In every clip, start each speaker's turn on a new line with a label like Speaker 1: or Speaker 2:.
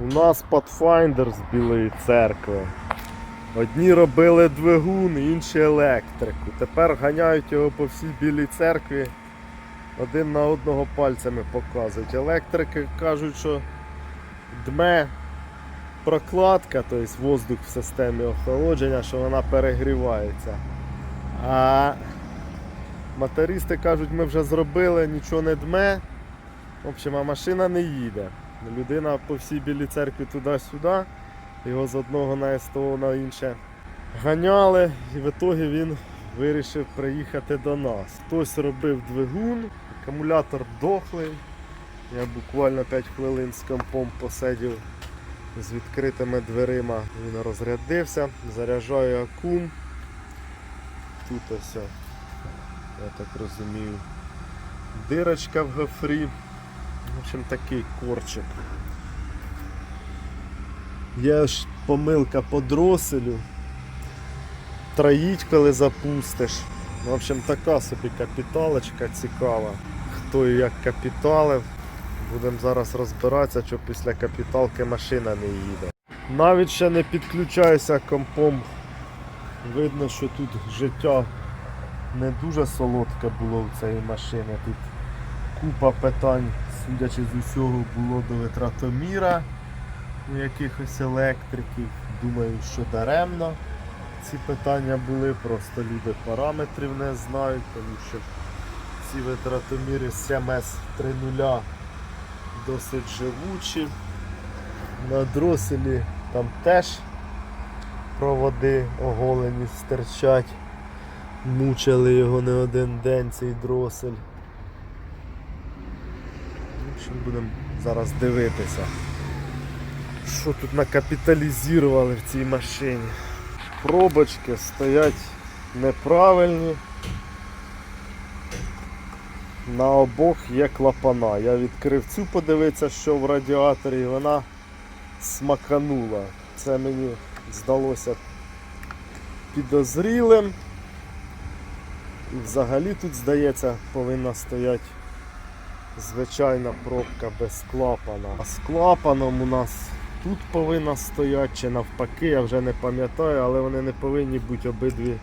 Speaker 1: У нас Pathfinder з Білої церкви. Одні робили двигун, інші електрику. Тепер ганяють його по всій білій церкві. Один на одного пальцями показують. Електрики кажуть, що дме прокладка, тобто воздух в системі охолодження, що вона перегрівається. А мотористи кажуть, ми вже зробили, нічого не дме. В общем, а машина не їде. Людина по всій білій церкві туди-сюди, його з одного на СТО на інше ганяли, і в ітогі він вирішив приїхати до нас. Хтось робив двигун, акумулятор дохлий. Я буквально 5 хвилин з компом посидів з відкритими дверима. Він розрядився, заряджаю акум. Тут ось, я так розумію, дирочка в гофрі. В общем, такий корчик. Є ж помилка по дроселю. Троїть, коли запустиш. В общем, така собі капіталочка цікава. Хто і як капіталив. Будемо зараз розбиратися, що після капіталки машина не їде. Навіть ще не підключаюся компом. Видно, що тут життя не дуже солодке було в цієї машини. Тут купа питань, судячи з усього, було до витратоміра у якихось електриків. Думаю, що даремно ці питання були, просто люди параметрів не знають, тому що ці витратоміри CMS 3.0 досить живучі. На дроселі там теж проводи оголені стирчать. Мучили його не один день цей дросель. Общем, будемо зараз дивитися, що тут накапіталізували в цій машині. Пробочки стоять неправильні. На обох є клапана. Я відкрив цю подивитися, що в радіаторі, і вона смаканула. Це мені здалося підозрілим. І взагалі тут, здається, повинна стояти звичайна пробка без клапана. А з клапаном у нас тут повинна стояти чи навпаки, я вже не пам'ятаю, але вони не повинні бути обидві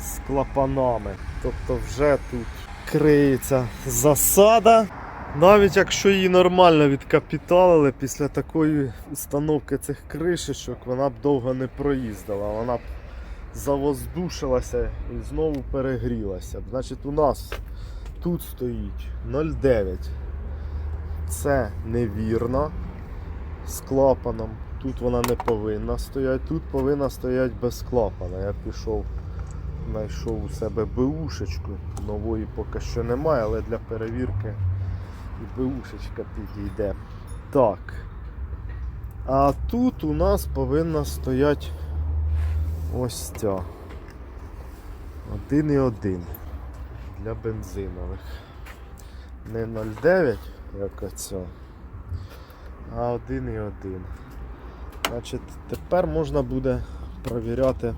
Speaker 1: з клапанами. Тобто вже тут криється засада. Навіть якщо її нормально відкапіталили після такої установки цих кришечок, вона б довго не проїздила. Вона б завоздушилася і знову перегрілася. Значить, у нас тут стоїть 0,9. Це невірно. З клапаном. Тут вона не повинна стояти, тут повинна стояти без клапана. Я пішов, знайшов у себе БУшечку. Нової поки що немає, але для перевірки і БУшечка підійде. Так. А тут у нас повинна стояти ось ця. 1,1 для бензинових. Не 0,9, як оця, а 1,1. Значить, тепер можна буде провіряти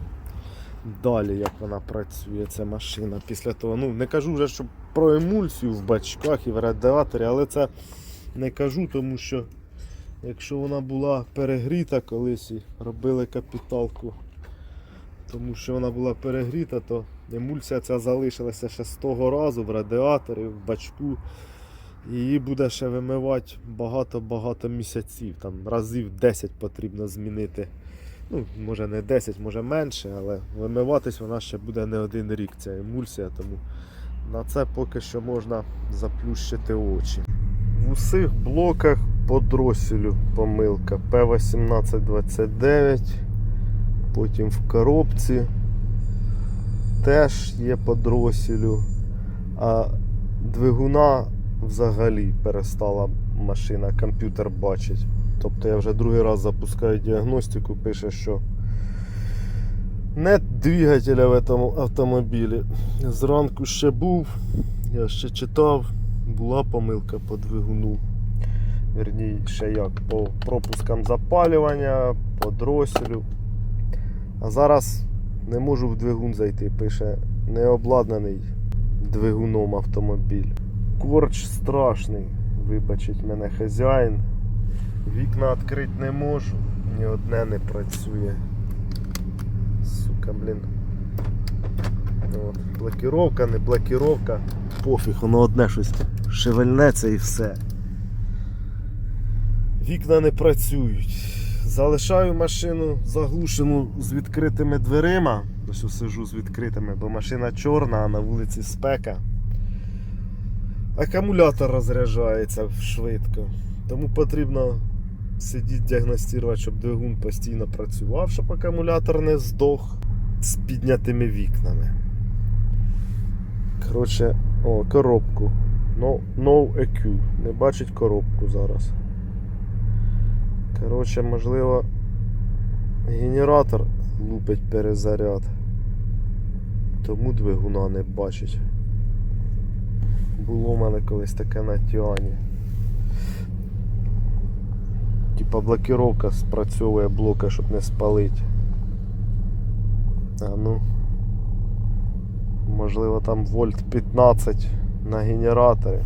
Speaker 1: далі, як вона працює, ця машина. Після того, ну не кажу вже, що про емульсію в бачках і в радіаторі, але це не кажу, тому що якщо вона була перегріта колись і робили капіталку, тому що вона була перегріта, то емульсія ця залишилася ще з того разу в радіаторі, в бачку. Її буде ще вимивати багато-багато місяців. Там разів 10 потрібно змінити. Ну, може не 10, може менше, але вимиватись вона ще буде не один рік, ця емульсія, тому на це поки що можна заплющити очі. В усіх блоках по дроселю помилка P1829, потім в коробці теж є по дроселю, а двигуна взагалі перестала машина, комп'ютер бачить. Тобто я вже другий раз запускаю діагностику, пише, що нет двигателя в цьому автомобілі. Зранку ще був, я ще читав, була помилка по двигуну. Верній, ще як, по пропускам запалювання, по дроселю. А зараз не можу в двигун зайти, пише не обладнаний двигуном автомобіль. Корч страшний, вибачить мене хазяїн. Вікна відкрити не можу, ні одне не працює. Сука, блін. От. Блокіровка, не блокіровка. Пофіг, воно одне щось шевельнеться і все. Вікна не працюють. Залишаю машину заглушену з відкритими дверима. Ось сижу з відкритими, бо машина чорна, а на вулиці спека. Акумулятор розряджається швидко. Тому потрібно сидіти діагностувати, щоб двигун постійно працював, щоб акумулятор не здох з піднятими вікнами. Коротше, о, коробку. No, no EQ. Не бачить коробку зараз. Коротше, можливо, генератор лупить перезаряд. Тому двигуна не бачить. Було в мене колись таке на Тіані. Типа блокировка спрацьовує блока, щоб не спалити. А ну. Можливо там вольт 15 на генераторі.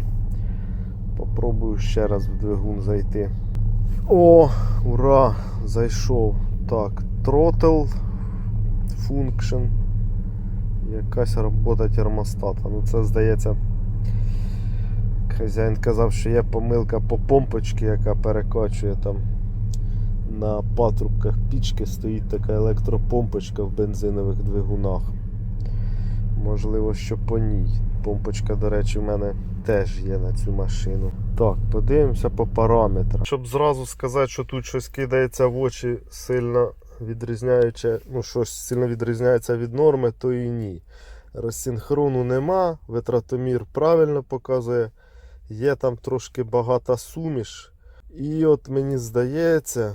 Speaker 1: Попробую ще раз в двигун зайти. О, ура! Зайшов. Так, throttle function. Якась робота термостата. Ну це здається. Хазяїн казав, що є помилка по помпочці, яка перекачує там на патрубках пічки стоїть така електропомпочка в бензинових двигунах. Можливо, що по ній. Помпочка, до речі, в мене теж є на цю машину. Так, подивимося по параметрах. Щоб зразу сказати, що тут щось кидається в очі сильно відрізняючи, ну щось сильно відрізняється від норми, то і ні. Розсинхрону нема, витратомір правильно показує. Є там трошки багата суміш. І от мені здається,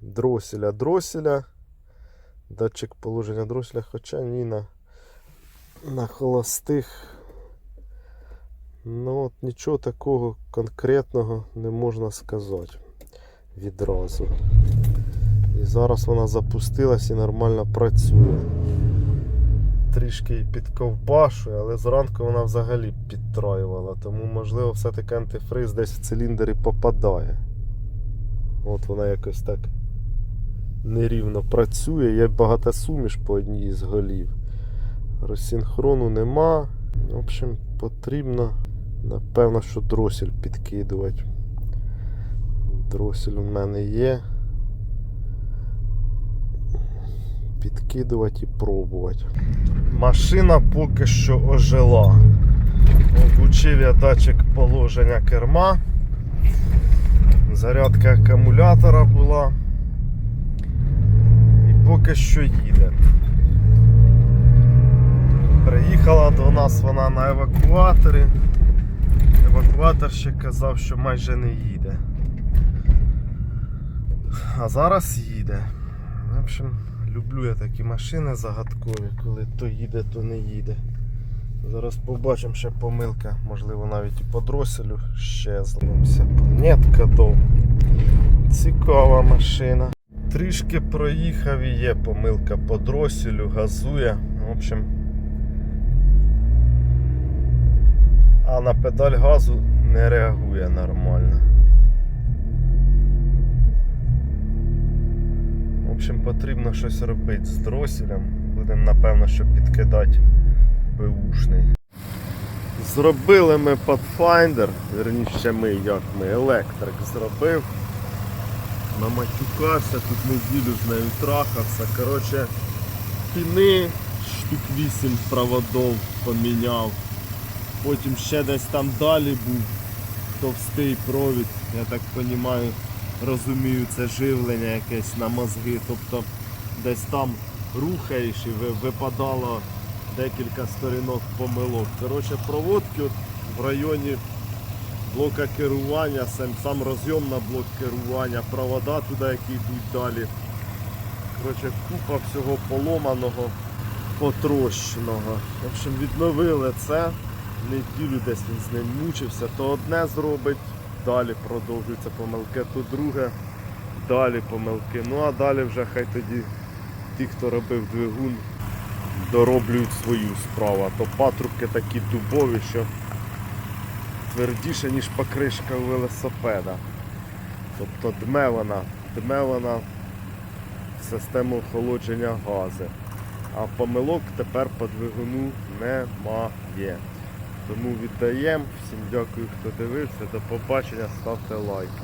Speaker 1: дроселя дроселя. Датчик положення дроселя, хоча ні на, на холостих. Ну от нічого такого конкретного не можна сказати відразу. І зараз вона запустилась і нормально працює. Трішки її підковбашує, але зранку вона взагалі підтроювала, тому можливо все-таки антифриз десь в циліндр і попадає. От вона якось так нерівно працює, є багата суміш по одній з голів. Розсинхрону нема. В общем, потрібно, напевно, що дросель підкидувати. Дросель у мене є. Підкидувати і пробувати. Машина поки що ожила. Включив я датчик положення керма. Зарядка акумулятора була. І поки що їде. Приїхала до нас вона на евакуаторі. Евакуатор ще казав, що майже не їде. А зараз їде. В общем, люблю я такі машини загадкові, коли то їде, то не їде. Зараз побачимо ще помилка, можливо навіть і по дроселю щезлимося. Планетка до. Цікава машина. Трішки проїхав і є помилка по дроселю, газує. В общем. А на педаль газу не реагує нормально. В общем, потрібно щось робити з дроселем. Будемо напевно, що підкидати беушний. Зробили ми Pathfinder, верніше ми, як ми, електрик зробив. Наматюкався, тут неділю з нею трахався. Коротше, піни штук 8 проводов поміняв. Потім ще десь там далі був товстий провід, я так розумію, розумію, це живлення якесь на мозги. Тобто десь там рухаєш і випадало декілька сторінок помилок. Коротше, проводки от в районі блока керування, сам, сам розйом на блок керування, провода туди, які йдуть далі. Коротше, купа всього поломаного, потрощеного. В общем, відновили це. Неділю десь він з ним мучився, то одне зробить, далі продовжуються помилки, то друге, далі помилки. Ну а далі вже хай тоді ті, хто робив двигун, дороблюють свою справу. То патрубки такі дубові, що твердіше, ніж покришка велосипеда. Тобто дме вона, дме вона в систему охолодження гази. А помилок тепер по двигуну немає. Тому віддаємо. Всім дякую, хто дивився. До побачення, ставте лайки.